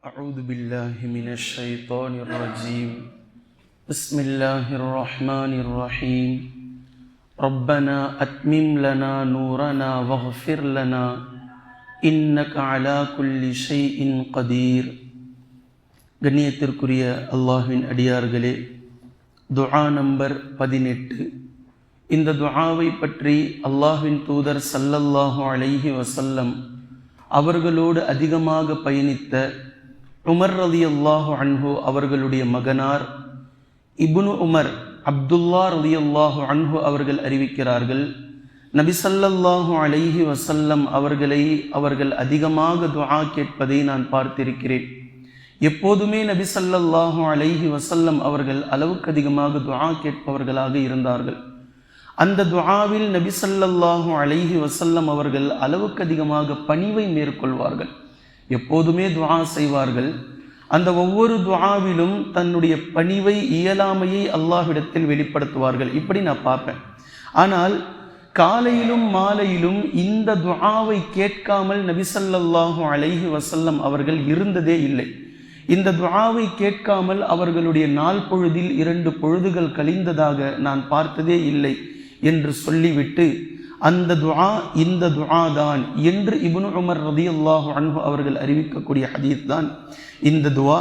أعوذ بالله من الشيطان الرجيم بسم الله الرحمن الرحيم ربنا أتمم لنا نورنا واغفر لنا إنك على كل شيء قدير கண்ணியத்திற்குரிய அல்லாஹ்வின் அடியார்களே துஆ நம்பர் பதினெட்டு இந்த துஆவை பற்றி அல்லாஹ்வின் தூதர் சல்லல்லாஹு அலைஹி வசல்லம் அவர்களோடு அதிகமாக பயணித்த உமர் ரதி அல்லாஹு அன்ஹு அவர்களுடைய மகனார் இப்னு உமர் அப்துல்லா ரதி அல்லாஹு அன்ஹு அவர்கள் அறிவிக்கிறார்கள் நபிசல்லாஹு அலைஹி வசல்லம் அவர்களை அவர்கள் அதிகமாக துஆ கேட்பதை நான் பார்த்திருக்கிறேன். எப்போதுமே நபி அலைஹி வசல்லம் அவர்கள் அளவுக்கு அதிகமாக துஆ கேட்பவர்களாக இருந்தார்கள். அந்த துஆவில் நபி அலைஹி வசல்லம் அவர்கள் அளவுக்கு அதிகமாக பணிவை மேற்கொள்வார்கள். எப்போதுமே துவா செய்வார்கள். அந்த ஒவ்வொரு துவாவிலும் தன்னுடைய பணிவை இயலாமையை அல்லாஹ்விடத்தில் வெளிப்படுத்துவார்கள். இப்படி நான் பார்ப்பேன். ஆனால் காலையிலும் மாலையிலும் இந்த துவாவை கேட்காமல் நபி அலைஹி வசல்லம் அவர்கள் இருந்ததே இல்லை. இந்த துவாவை கேட்காமல் அவர்களுடைய நாள் பொழுதில் இரண்டு பொழுதுகள் கழிந்ததாக நான் பார்த்ததே இல்லை என்று சொல்லிவிட்டு அந்த துஆ இந்த துஆ தான் என்று இபுனு உமர் ரதி அல்லாஹு அன்பு அவர்கள் அறிவிக்கக்கூடிய ஹதீத் தான் இந்த துவா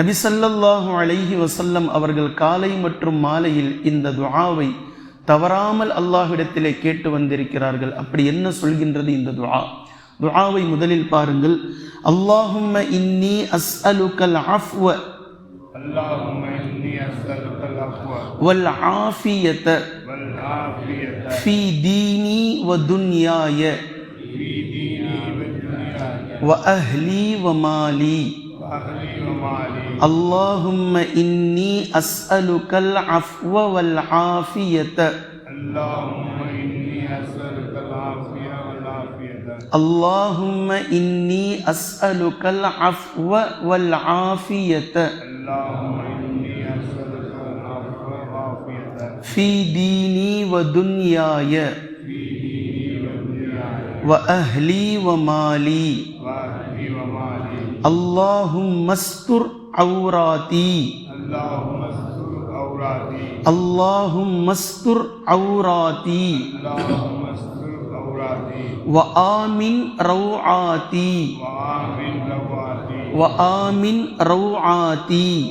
நபிசல்லாஹு அலைஹி வசல்லம் அவர்கள் காலை மற்றும் மாலையில் இந்த துஆவை தவறாமல் அல்லாஹிடத்திலே கேட்டு வந்திருக்கிறார்கள். அப்படி என்ன சொல்கின்றது இந்த துஆ? துஆவை முதலில் பாருங்கள். அல்லாஹும்ம இன்னி அஸ்அலுக்கல் அஃப்வ. அல்லாஹும்ம இன்னி அஸ்அலுக்கல் அஃப்வ. வல் ஆஃபியத. والعافية في ديني ودنياي. في ديني ودنياي. وأهلي ومالي. وأهلي ومالي. اللهم إني أسألك العفو والعافية. اللهم إني أسألك العافية والعافية. اللهم إني أسألك العفو والعافية. اللهم فی دینی و دنیا و اہلی و مالی. اللہ مستر عوراتی اللہ مستر عوراتی و آمن روعاتی و آمن روعاتی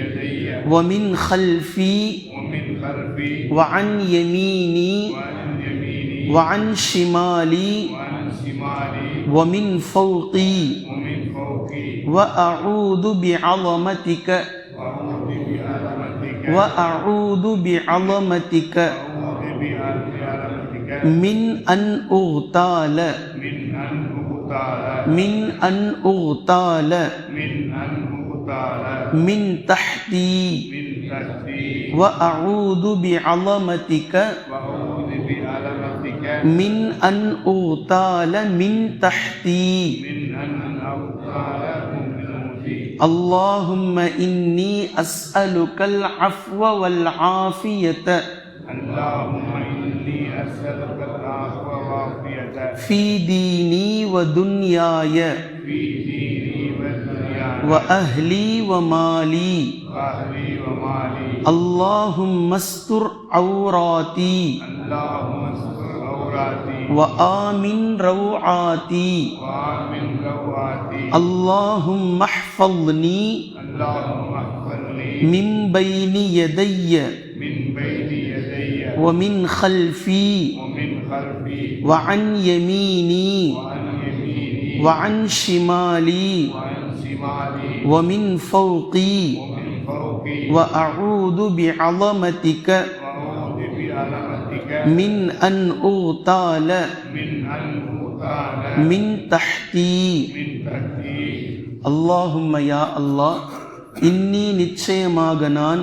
يدي. ومن خلفي ومن خلفي. وعن يميني وعن يميني. وعن شمالي وعن شمالي. ومن فوقي ومن فوقي. وأعوذ بعظمتك وأعوذ بعظمتك. وأعوذ بعظمتك أعوذ بعظمتك. من أن أغتال. من أن أغتال من تحتي وأعوذ بعظمتك من أن أغتال من تحتي اللهم إني أسألك العفو والعافية اللهم إني أسألك العفو والعافية في ديني ودنياي في وأهلي ومالي. اللهم استر عوراتي. وآمن روعاتي. اللهم احفظني. من بين يدي. ومن خلفي. وعن يميني. وعن شمالي. ومن فوقي ومن فوقي وأعوذ بعظمتك وأعوذ بعظمتك من أن أغتال من أن أغتال من تحتي من تحتي அல்லாஹும்ம யா அல்லாஹ் இன்னி நிச்சயமாக நான்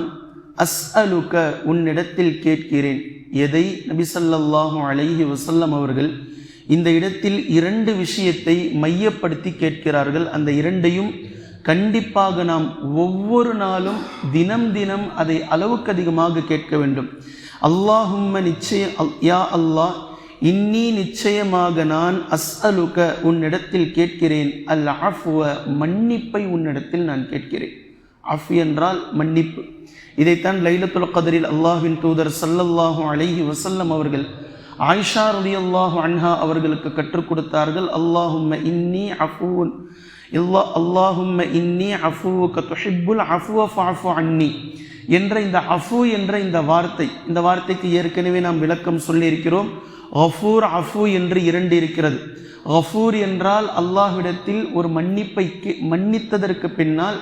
அஸ்அலுக உன்னிடத்தில் கேட்கிறேன் எதை நபி ஸல்லல்லாஹு அலைஹி வஸல்லம் அவர்கள் இந்த இடத்தில் இரண்டு விஷயத்தை மையப்படுத்தி கேட்கிறார்கள். அந்த இரண்டையும் கண்டிப்பாக நாம் ஒவ்வொரு நாளும் தினம் தினம் அதை அளவுக்கு அதிகமாக கேட்க வேண்டும். அல்லாஹும்ம நிச்சய அல்- யா அல்லாஹ் இன்னி நிச்சயமாக நான் அஸ்அலுக உன்னிடத்தில் கேட்கிறேன். அல் அஃப்வ மன்னிப்பை உன்னிடத்தில் நான் கேட்கிறேன். அஃப் என்றால் மன்னிப்பு. இதைத்தான் லைலத்துல் கதரில் அல்லாஹ்வின் தூதர் ஸல்லல்லாஹு அலைஹி வசல்லம் அவர்கள் ஆயிஷா ரலியல்லாஹு அன்ஹா அவர்களுக்கு கற்றுக் கொடுத்தார்கள் அல்லாஹும்ம இன்னி அஃபூன். இல்லா அல்லாஹும்ம இன்னி அஃபூவுக்க துஹிப்புல் அஃபுவ ஃபாஃபு அன்னி. என்ற இந்த அஃபு என்ற இந்த வார்த்தை இந்த வார்த்தைக்கு ஏற்கனவே நாம் விளக்கம் சொல்லியிருக்கிறோம் ஹஃபூர் அஃபு என்று இரண்டு இருக்கிறது. ஹஃபூர் என்றால் அல்லாஹ்விடத்தில் ஒரு மன்னிப்பை மன்னித்ததற்கு பின்னால்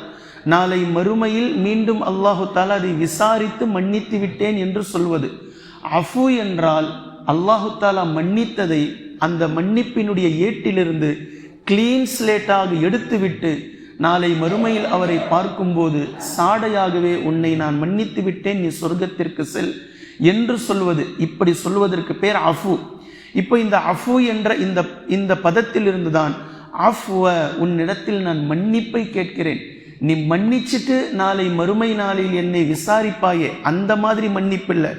நாளை மறுமையில் மீண்டும் அல்லாஹு தாலா அதை விசாரித்து மன்னித்து விட்டேன் என்று சொல்வது. அஃபு என்றால் அல்லாஹுத்தாலா மன்னித்ததை அந்த மன்னிப்பினுடைய ஏட்டிலிருந்து கிளீன் ஸ்லேட்டாக எடுத்துவிட்டு நாளை மறுமையில் அவரை பார்க்கும்போது சாடையாகவே உன்னை நான் மன்னித்து விட்டேன் நீ சொர்க்கத்திற்கு செல் என்று சொல்வது. இப்படி சொல்வதற்கு பேர் அஃபு. இப்போ இந்த அஃபு என்ற இந்த இந்த பதத்திலிருந்து தான் அஃப்வ உன்னிடத்தில் நான் மன்னிப்பை கேட்கிறேன். நீ மன்னிச்சிட்டு நாளை மறுமை நாளில் என்னை விசாரிப்பாயே. அந்த மாதிரி மன்னிப்பில்லை.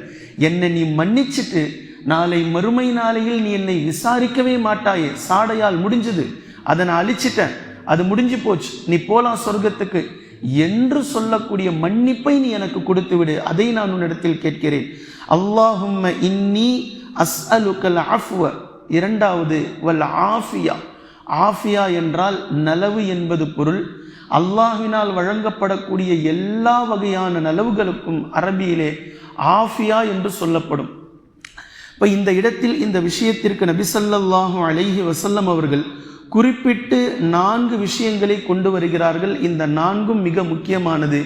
என்னை நீ மன்னிச்சிட்டு நாளை மறுமை நாளையில் நீ என்னை விசாரிக்கவே மாட்டாயே. சாடையால் முடிஞ்சது. அதை நான் அழிச்சிட்டேன். அது முடிஞ்சு போச்சு. நீ போலாம் சொர்க்கத்துக்கு. என்று சொல்லக்கூடிய மன்னிப்பை நீ எனக்கு கொடுத்து விடு அதை நான் உன்னிடத்தில் கேட்கிறேன். அல்லாஹும்ம இன்னி அஸ்அலுக்கல் ஆஃப்வ இரண்டாவது வல் ஆஃபியா. ஆஃபியா என்றால் நலவு என்பது பொருள். அல்லாஹினால் வழங்கப்படக்கூடிய எல்லா வகையான நலவுகளுக்கும் அரபியிலே ஆஃபியா என்று சொல்லப்படும். இப்போ இந்த இடத்தில் இந்த விஷயத்திற்கு நபி ஸல்லல்லாஹு அலைஹி வசல்லம் அவர்கள் குறிப்பிட்டு நான்கு விஷயங்களை கொண்டு வருகிறார்கள். இந்த நான்கும் மிக முக்கியமானது.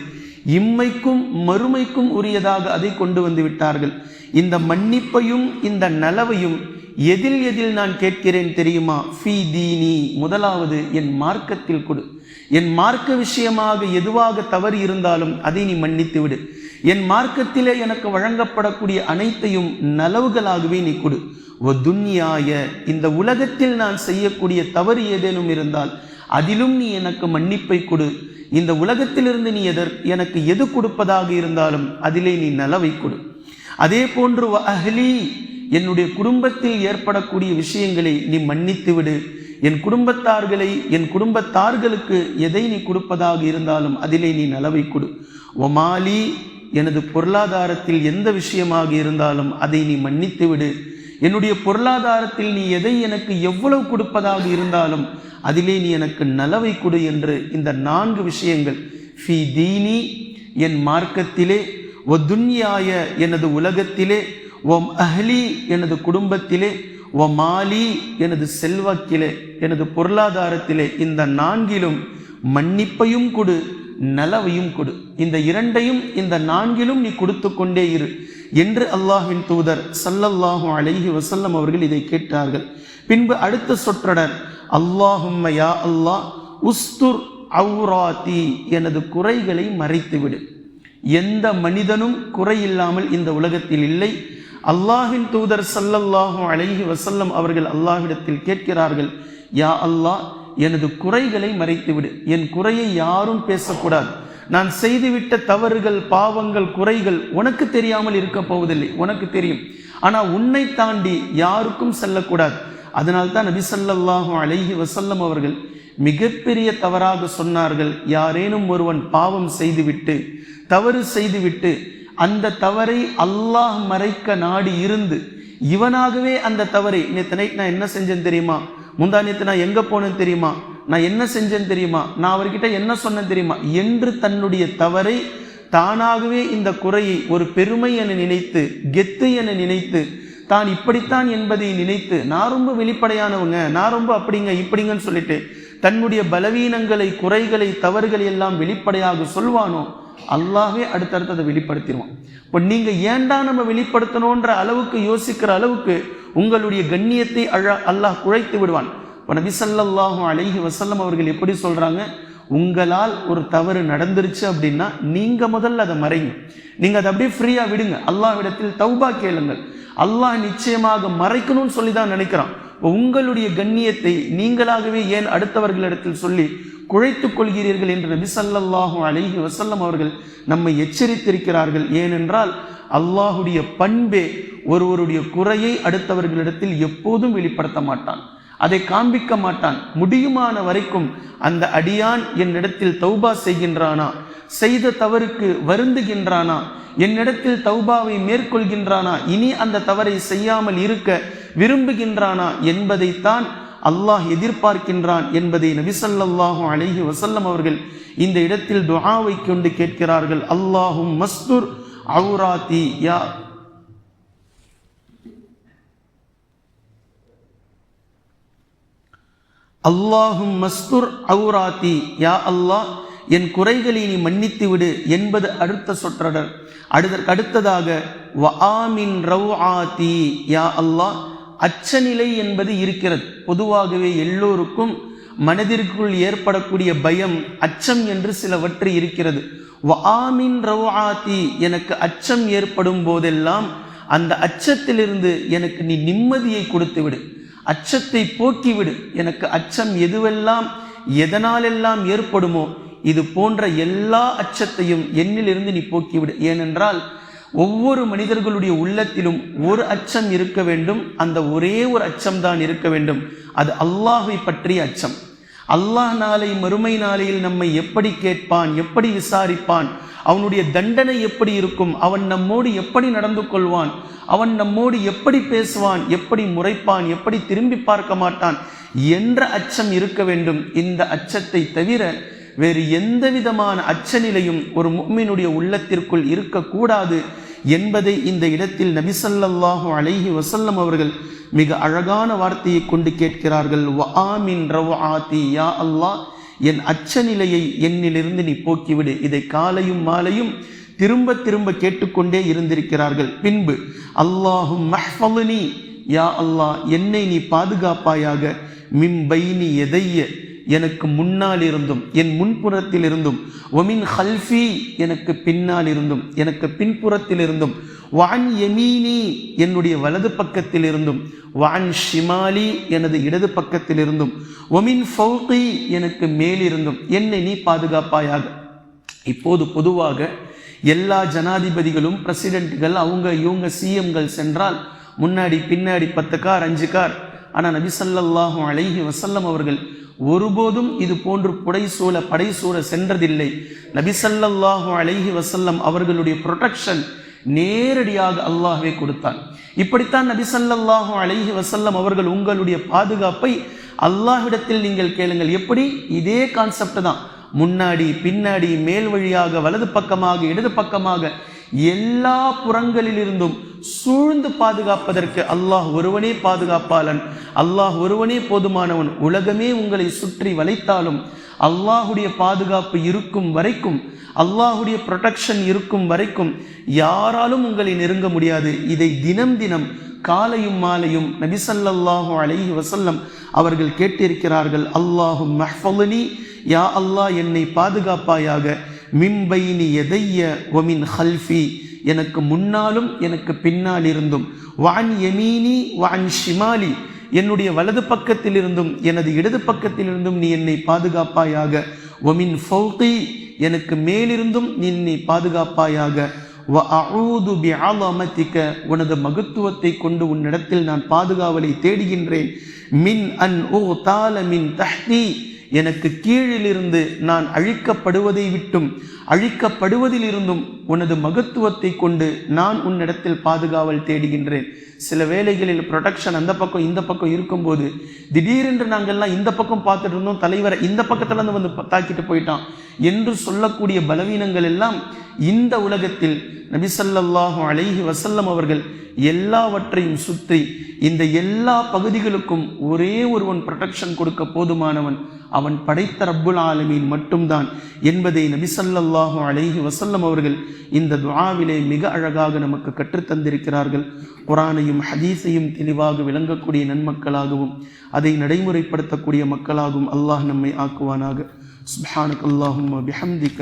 இம்மைக்கும் மறுமைக்கும் உரியதாக அதை கொண்டு வந்து விட்டார்கள். இந்த மன்னிப்பையும் இந்த நலவையும் எதில் எதில் நான் கேட்கிறேன் தெரியுமா? ஃபி தீனி. முதலாவது என் மார்க்கத்தில் கொடு. என் மார்க்க விஷயமாக எதுவாக தவறு இருந்தாலும் அதை நீ மன்னித்து விடு. என் மார்க்கத்திலே எனக்கு வழங்கப்படக்கூடிய அனைத்தையும் நலவுகளாகவே நீ கொடு. ஒ துன்யாய. இந்த உலகத்தில் நான் செய்யக்கூடிய தவறு ஏதேனும் இருந்தால் அதிலும் நீ எனக்கு மன்னிப்பை கொடு. இந்த உலகத்திலிருந்து நீ எதர் எனக்கு எது கொடுப்பதாக இருந்தாலும் அதிலே நீ நலவை கொடு. அதே போன்று அஹ்லி. என்னுடைய குடும்பத்தில் ஏற்படக்கூடிய விஷயங்களை நீ மன்னித்து விடு. என் குடும்பத்தார்களை என் குடும்பத்தார்களுக்கு எதை நீ கொடுப்பதாக இருந்தாலும் அதிலே நீ நலவை கொடு. ஒமாலி எனது பொருளாதாரத்தில் எந்த விஷயமாக இருந்தாலும் அதை நீ மன்னித்து விடு. என்னுடைய பொருளாதாரத்தில் நீ எதை எனக்கு எவ்வளவு கொடுப்பதாக இருந்தாலும் அதிலே நீ எனக்கு நலவை கொடு என்று இந்த நான்கு விஷயங்கள். ஃபி தீனி என் மார்க்கத்திலே ஒ துன்யாய எனது உலகத்திலே ஒம் அஹ்லி எனது குடும்பத்திலே ஒ மாலி எனது செல்வாக்கிலே எனது பொருளாதாரத்திலே இந்த நான்கிலும் மன்னிப்பையும் கொடு நலவையும் கொடு. இந்த இரண்டையும் இந்த நான்கிலும் நீ கொடுத்து கொண்டே இரு என்று அல்லாஹின் தூதர் சல்லல்லாஹு அலைஹி வசல்லம் அவர்கள் இதை கேட்டார்கள். பின்பு அடுத்த சொற்றொடர் அல்லாஹும் யா அல்லாஹ் உஸ்துர் அவுராத்தி எனது குறைகளை மறைத்துவிடு. எந்த மனிதனும் குறையில்லாமல் இந்த உலகத்தில் இல்லை. அல்லாஹின் தூதர் சல்லல்லாஹும் அழகி வசல்லம் அவர்கள் அல்லாஹ்விடத்தில் கேட்கிறார்கள் யா அல்லாஹ் எனது குறைகளை மறைத்துவிடு. என் குறையை யாரும் பேசக்கூடாது. நான் செய்துவிட்ட தவறுகள் பாவங்கள் குறைகள் உனக்கு தெரியாமல் இருக்க போவதில்லை. உனக்கு தெரியும். ஆனால் உன்னை தாண்டி யாருக்கும் செல்லக்கூடாது. அதனால் தான் நபி ஸல்லல்லாஹு அலைஹி அவர்கள் மிகப்பெரிய தவறாக சொன்னார்கள் யாரேனும் ஒருவன் பாவம் செய்துவிட்டு தவறு செய்துவிட்டு அந்த தவறை அல்லாஹ் மறைக்க நாடி இருந்து இவனாகவே அந்த தவறை நேற்று நைட் நான் என்ன செஞ்சேன் தெரியுமா? முந்தா நேற்று நான் எங்கே போனேன்னு தெரியுமா? நான் என்ன செஞ்சேன் தெரியுமா? நான் அவர்கிட்ட என்ன சொன்னேன் தெரியுமா? என்று தன்னுடைய தவறை தானாகவே இந்த குறையை ஒரு பெருமை என நினைத்து கெத்து என நினைத்து தான் இப்படித்தான் என்பதை நினைத்து நான் ரொம்ப வெளிப்படையானவங்க நான் ரொம்ப அப்படிங்க இப்படிங்கன்னு சொல்லிட்டு தன்னுடைய பலவீனங்களை குறைகளை தவறுகளை எல்லாம் வெளிப்படையாக சொல்வானோ? அல்லாஹ்வே அடுத்தடுத்து அதை வெளிப்படுத்திடுவான். இப்போ நீங்கள் ஏன்டா நம்ம வெளிப்படுத்தணுன்ற அளவுக்கு யோசிக்கிற அளவுக்கு உங்களுடைய கண்ணியத்தை அழ அல்லாஹ் குழைத்து விடுவான். இப்போ நபி ஸல்லல்லாஹு அழகி வசல்லம் அவர்கள் எப்படி சொல்கிறாங்க உங்களால் ஒரு தவறு நடந்துருச்சு அப்படின்னா நீங்கள் முதல்ல அதை மறைங்க. நீங்கள் அதை அப்படியே ஃப்ரீயாக விடுங்க. அல்லாஹ்விடத்தில் தௌபா கேளுங்கள். அல்லாஹ் நிச்சயமாக மறைக்கணும்னு சொல்லி தான் நினைக்கிறான். இப்போ உங்களுடைய கண்ணியத்தை நீங்களாகவே ஏன் அடுத்தவர்களிடத்தில் சொல்லி குழைத்துக் கொள்கிறீர்கள் என்று நபி ஸல்லல்லாஹு அலைஹி வசல்லம் அவர்கள் நம்மை எச்சரித்திருக்கிறார்கள். ஏனென்றால் அல்லாஹுடைய பண்பே ஒருவருடைய குறையை அடுத்தவர்களிடத்தில் எப்போதும் வெளிப்படுத்த மாட்டான். அதை காண்பிக்க மாட்டான். முடியுமான வரைக்கும் அந்த அடியான் என்னிடத்தில் தௌபா செய்கின்றானா? செய்த தவறுக்கு வருந்துகின்றானா? என்னிடத்தில் தௌபாவை மேற்கொள்கின்றானா? இனி அந்த தவறை செய்யாமல் இருக்க விரும்புகின்றானா? என்பதைத்தான் அல்லாஹ் எதிர்பார்க்கின்றான் என்பதை நபிசல்லாஹு அலைஹி வசல்லம் அவர்கள் இந்த இடத்தில் துஹாவை கொண்டு கேட்கிறார்கள். அல்லாஹும் மஸ்துர் அவுராத்தி யா அல்லாஹும் மஸ்துர் அவுராத்தி யா அல்லாஹ் என் குறைகளை நீ மன்னித்து விடு என்பது அடுத்த சொற்றொடர். அடுத்த அடுத்ததாக வ ஆமின் ரவ் ஆதி யா அல்லாஹ் அச்சநிலை என்பது இருக்கிறது. பொதுவாகவே எல்லோருக்கும் மனதிற்குள் ஏற்படக்கூடிய பயம் அச்சம் என்று சிலவற்று இருக்கிறது. வாமின் ரவாத்தி எனக்கு அச்சம் ஏற்படும் போதெல்லாம் அந்த அச்சத்திலிருந்து எனக்கு நீ நிம்மதியை கொடுத்து விடு அச்சத்தை போக்கிவிடு. எனக்கு அச்சம் எதுவெல்லாம் எதனாலெல்லாம் ஏற்படுமோ இது போன்ற எல்லா அச்சத்தையும் என்னிலிருந்து நீ போக்கிவிடு. ஏனென்றால் ஒவ்வொரு மனிதர்களுடைய உள்ளத்திலும் ஒரு அச்சம் இருக்க வேண்டும். அந்த ஒரே ஒரு அச்சம் தான் இருக்க வேண்டும். அது அல்லாஹை பற்றிய அச்சம். அல்லாஹ் நாளை மறுமை நாளையில் நம்மை எப்படி கேட்பான் எப்படி விசாரிப்பான் அவனுடைய தண்டனை எப்படி இருக்கும் அவன் நம்மோடு எப்படி நடந்து கொள்வான் அவன் நம்மோடு எப்படி பேசுவான் எப்படி முறைப்பான் எப்படி திரும்பி பார்க்க மாட்டான் என்ற அச்சம் இருக்க வேண்டும். இந்த அச்சத்தை தவிர வேறு எந்த விதமான அச்சநிலையும் ஒரு முக்மினுடைய உள்ளத்திற்குள் இருக்கக்கூடாது. என்பதை இந்த இடத்தில் நபிசல்லாஹு அலைஹி வசல்லம் அவர்கள் மிக அழகான வார்த்தையை கொண்டு கேட்கிறார்கள். வஆமின் ரவ்ஆத்தி யா அல்லாஹ். என் அச்சநிலையை என்னிலிருந்து நீ போக்கிவிடு. இதை காலையும் மாலையும் திரும்ப திரும்ப கேட்டுக்கொண்டே இருந்திருக்கிறார்கள். பின்பு அல்லாஹும் மஹ்ஃபலுனி யா அல்லாஹ் என்னை நீ பாதுகாப்பாயாக. மிம்பைனி எதைய எனக்கு முன்னால் இருந்தும் என் முன்புறத்தில் இருந்தும் ஒமின் ஹல்ஃபி எனக்கு பின்னால் இருந்தும் எனக்கு பின்புறத்தில் இருந்தும் வான் எமீனி என்னுடைய வலது பக்கத்தில் இருந்தும் வான் ஷிமாலி எனது இடது பக்கத்தில் இருந்தும் ஒமின் ஃபௌகி எனக்கு மேலிருந்தும் என்னை நீ பாதுகாப்பாயாக. இப்போது பொதுவாக எல்லா ஜனாதிபதிகளும் பிரசிடென்ட்கள் அவங்க இவங்க சிஎம்கள் சென்றால் முன்னாடி பின்னாடி பத்து கார் அஞ்சு கார். ஆனால் நபிசல்லாஹு அழகி வசல்லம் அவர்கள் ஒருபோதும் இது போன்று புடைசூழ படைசூழ சென்றதில்லை. நபிசல்லாஹு அலைஹி வசல்லம் அவர்களுடைய ப்ரொடெக்ஷன் நேரடியாக அல்லாஹ்வே கொடுத்தான். இப்படித்தான் நபிசல்லாஹு அலைஹி வசல்லம் அவர்கள் உங்களுடைய பாதுகாப்பை அல்லாஹ்விடத்தில் நீங்கள் கேளுங்கள். எப்படி? இதே கான்செப்ட் தான். முன்னாடி பின்னாடி மேல் வழியாக வலது பக்கமாக இடது பக்கமாக எல்லா புறங்களிலிருந்தும் சூழ்ந்து பாதுகாப்பதற்கு அல்லாஹ் ஒருவனே பாதுகாப்பாளன். அல்லாஹ் ஒருவனே போதுமானவன். உலகமே உங்களை சுற்றி வளைத்தாலும் அல்லாஹுடைய பாதுகாப்பு இருக்கும் வரைக்கும் அல்லாஹுடைய ப்ரொடெக்ஷன் இருக்கும் வரைக்கும் யாராலும் உங்களை நெருங்க முடியாது. இதை தினம் தினம் காலையும் மாலையும் நபிசல்லாஹு அலைஹி வசல்லம் அவர்கள் கேட்டிருக்கிறார்கள். அல்லாஹும் மஹ்ஃபலுனி யா அல்லாஹ் என்னை பாதுகாப்பாயாக. மிம்பைனி எதைய ஒமின் ஹல்ஃபி. எனக்கு முன்னாலும் எனக்கு பின்னால் இருந்தும். வான் எமீனி வான் ஷிமாலி என்னுடைய வலது பக்கத்தில் இருந்தும் எனது இடது பக்கத்தில் இருந்தும் நீ என்னை பாதுகாப்பாயாக. ஒமின் ஃபௌகி எனக்கு மேலிருந்தும் நீ என்னை பாதுகாப்பாயாக. வ அஊது பிஅலமதிக உனது மகத்துவத்தை கொண்டு உன்னிடத்தில் நான் பாதுகாவலை தேடுகின்றேன். மின் அன் ஓ தால மின் தஹ்தி எனக்கு கீழிலிருந்து நான் அழிக்கப்படுவதை விட்டும் அழிக்கப்படுவதிலிருந்தும் உனது மகத்துவத்தை கொண்டு நான் உன்னிடத்தில் பாதுகாவல் தேடுகின்றேன். சில வேளைகளில் ப்ரொடக்ஷன் அந்த பக்கம் இந்த பக்கம் இருக்கும்போது திடீரென்று நாங்கள்லாம் இந்த பக்கம் பார்த்துட்டு இருந்தோம் தலைவரை இந்த பக்கத்துலேருந்து வந்து தாக்கிட்டு போயிட்டான். என்று சொல்லக்கூடிய பலவீனங்கள் எல்லாம் இந்த உலகத்தில் நபிசல்லாஹு அலைஹி வசல்லம் அவர்கள் எல்லாவற்றையும் சுற்றி இந்த எல்லா பகுதிகளுக்கும் ஒரே ஒருவன் ப்ரொடெக்ஷன் கொடுக்க போதுமானவன். அவன் படைத்த ரப்புல் ஆலமீன் மட்டும்தான் என்பதை நபிசல்லாஹு அலைஹி வசல்லம் அவர்கள் இந்த துவாவிலே மிக அழகாக நமக்கு கற்றுத்தந்திருக்கிறார்கள் குரானையும் ஹதீஸையும் தெளிவாக விளங்கக்கூடிய நன்மக்களாகவும் அதை நடைமுறைப்படுத்தக்கூடிய மக்களாகவும் அல்லாஹ் நம்மை ஆக்குவானாக. சுபஹானுக்கு அல்லாஹும் பிஹம்திக்க